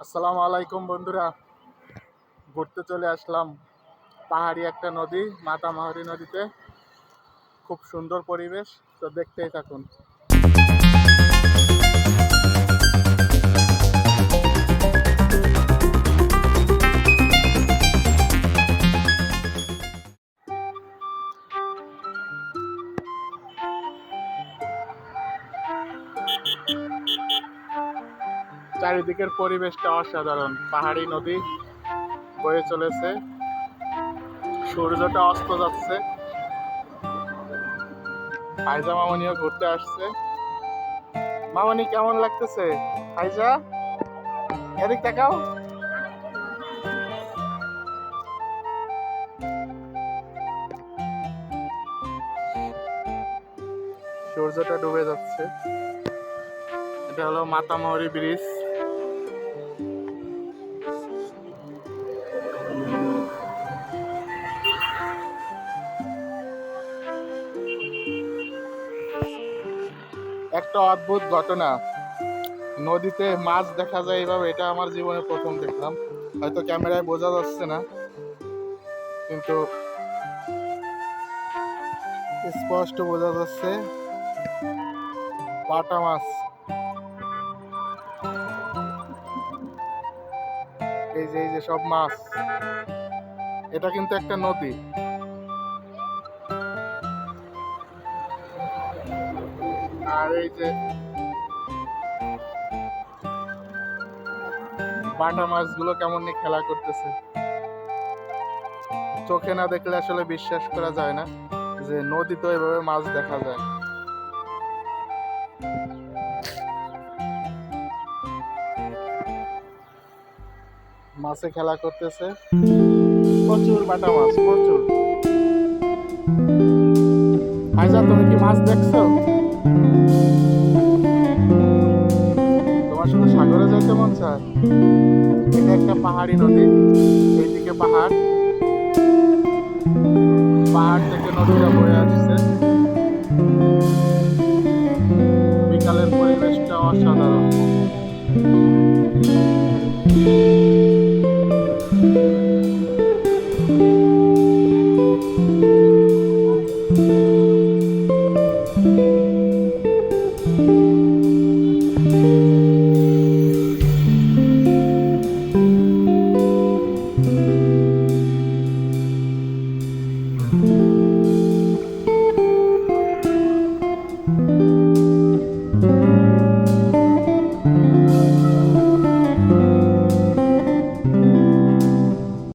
আসসালামু আলাইকুম বন্ধুরা। ঘুরতে চলে আসলাম পাহাড়ি একটা নদী, মাতামাহারি নদীতে। খুব সুন্দর পরিবেশ, তো দেখতেই থাকুন। চারিদিকের পরিবেশটা অসাধারণ। পাহাড়ি নদী বয়ে চলেছে। সূর্যটা অস্ত যাচ্ছে। ফাইজা মামনিও ঘুরতে আসছে। মামনি, কেমন লাগতেছে? ফাইজা, এদিক দেখাও সূর্যটা ডুবে যাচ্ছে। এটা হলো মাতামহরি ব্রিজ। একটা অদ্ভুত ঘটনা। নদীতে মাছ দেখা যায় এইভাবে, এটা আমার জীবনে প্রথম দেখলাম। হয়তো ক্যামেরায় বোঝা যাচ্ছে না, কিন্তু স্পষ্ট বোঝা যাচ্ছে পাটা মাছ। এই যে এই যে সব মাছ, এটা কিন্তু একটা নদী। আর বাটা মাছগুলো কেমন নিয়ে খেলা করতেছে। চোখে না দেখলে আসলে বিশ্বাস করা যায় না যে নদীতে এভাবে মাছ দেখা যায়। মাছে খেলা করতেছে। প্রচুর বাটা মাছ, প্রচুর। আইজা তুমি কি মাছ দেখছ? এটা একটা পাহাড়ি নদী, এইদিকে পাহাড়। পাহাড় থেকে নদীটা বয়ে আসছে। বিকালের পরিবেশটা অসাধারণ।